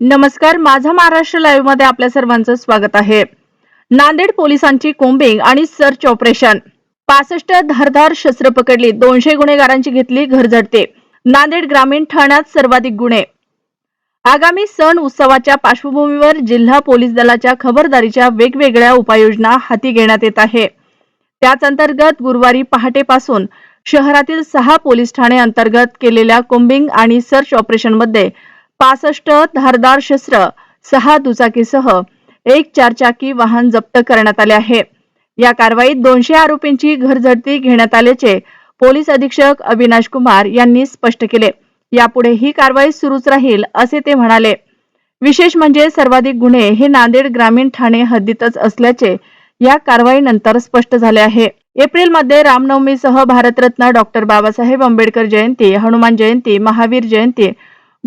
नमस्कार माझा महाराष्ट्र लाईव्हमध्ये आपल्या सर्वांचं स्वागत आहे. नांदेड पोलिसांची कोंबिंग आणि सर्च ऑपरेशन पासष्ट धारधार शस्त्र पकडली दोनशे गुन्हेगारांची घेतली घरझडते नांदेड ग्रामीण ठाण्यात सर्वाधिक गुन्हे. आगामी सण उत्सवाच्या पार्श्वभूमीवर जिल्हा पोलीस दलाच्या खबरदारीच्या वेगवेगळ्या उपाययोजना हाती घेण्यात येत आहे. त्याच अंतर्गत गुरुवारी पहाटेपासून शहरातील सहा पोलीस ठाणे अंतर्गत केलेल्या कोंबिंग आणि सर्च ऑपरेशनमध्ये पासष्ट धारदार शस्त्र सहा दुचाकीसह एक चारचाकी वाहन जप्त करण्यात आले आहे. या कारवाईत दोनशे आरोपींची घरझडती घेण्यात आल्याचे पोलीस अधीक्षक अविनाश कुमार यांनी स्पष्ट केले. यापुढे ही कारवाई सुरूच राहील असे ते म्हणाले. विशेष म्हणजे सर्वाधिक गुन्हे हे नांदेड ग्रामीण ठाणे हद्दीतच असल्याचे या कारवाईनंतर स्पष्ट झाले आहे. एप्रिलमध्ये रामनवमीसह भारतरत्न डॉक्टर बाबासाहेब आंबेडकर जयंती हनुमान जयंती महावीर जयंती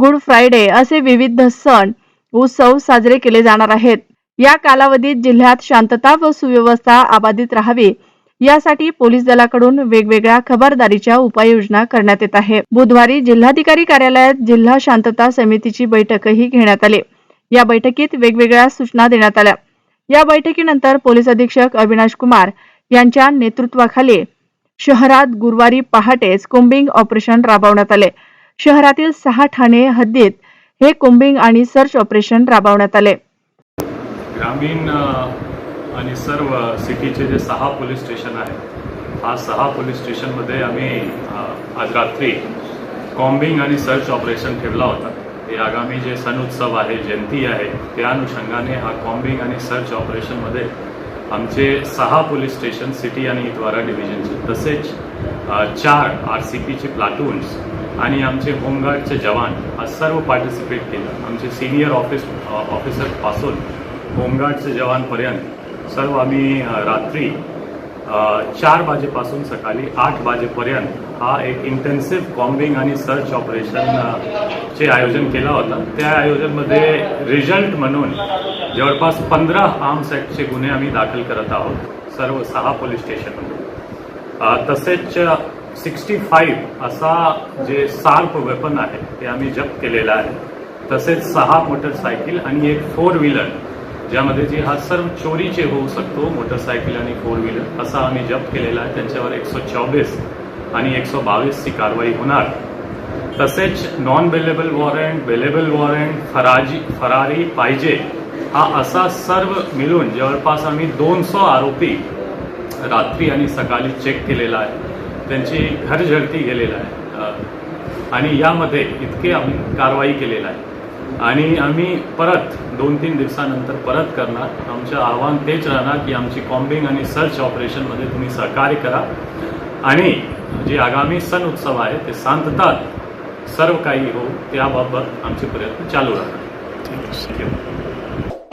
गुड फ्रायडे असे विविध सण उत्सव साजरे केले जाणार आहेत. या कालावधीत जिल्ह्यात शांतता व सुव्यवस्था अबाधित राहावी यासाठी पोलीस दलाकडून वेगवेगळ्या खबरदारीच्या उपाययोजना करण्यात येत आहे. बुधवारी जिल्हाधिकारी कार्यालयात जिल्हा शांतता समितीची बैठकही घेण्यात आली. या बैठकीत वेगवेगळ्या सूचना देण्यात आल्या. या बैठकीनंतर पोलीस अधीक्षक अविनाश कुमार यांच्या नेतृत्वाखाली शहरात गुरुवारी पहाटेच कोम्बिंग ऑपरेशन राबवण्यात आले. शहरातील सहा ठाणे हद्दीत हे कोम्बिंग आणि सर्च ऑपरेशन राबवण्यात आले. ग्रामीण आणि सर्व सिटीचे जे सहा पोलीस स्टेशन आहे हा सहा पोलीस स्टेशनमध्ये आम्ही आज रात्री कॉम्बिंग आणि सर्च ऑपरेशन ठेवला होता. हे आगामी जे सण उत्सव आहे जयंती आहे त्या अनुषंगाने हा कॉम्बिंग आणि सर्च ऑपरेशनमध्ये आमचे सहा पोलीस स्टेशन सिटी आणि इतवारा डिव्हिजनचे तसेच चार आर सी पीचे प्लाटून्स आणि आमचे होमगार्डचे जवान हा सर्व पार्टिसिपेट केलं. आमचे सिनियर ऑफिस ऑफिसरपासून होमगार्डचे जवानपर्यंत सर्व आम्ही रात्री चार वाजेपासून सकाळी आठ वाजेपर्यंत हा एक इंटेन्सिव्ह कॉम्बिंग आणि सर्च ऑपरेशनचे आयोजन केला होता. त्या आयोजनमध्ये रिझल्ट म्हणून जवळपास पंधरा आर्म्स ॲक्टचे गुन्हे आम्ही दाखल करत आहोत. सर्व सहा पोलीस स्टेशनमध्ये. तसेच सिक्स्टी फाईव्ह असा जे सार्प वेपन आहे ते आम्ही जप्त केलेलं आहे. तसेच सहा मोटरसायकल आणि एक फोर व्हीलर ज्यामध्ये जी हा सर्व चोरीचे होऊ शकतो मोटरसायकल आणि फोर व्हीलर असा आम्ही जप्त केलेला आहे. त्यांच्यावर एकशे चोवीस आणि एकशे बावीसची कारवाई होणार. तसेच non bailable warrant bailable warrant फराजी फरारी पाहिजे हा असा सर्व मिळून जवळपास आम्ही दोनशे आरोपी रात्री आणि सकाळी चेक केलेला आहे. त्यांची घरझडती गेलेला आहे. आणि यामध्ये इतके आम्ही कारवाई केलेला आहे. आणि आम्ही परत दोन तीन दिवसानंतर परत करणार. आमचं आव्हान तेच राहणार की आमची कॉम्बिंग आणि सर्च ऑपरेशनमध्ये तुम्ही सहकार्य करा. आणि जे आगामी सण उत्सव आहे ते शांततात सर्व काही हो त्याबाबत आमचे प्रयत्न चालू राहणार.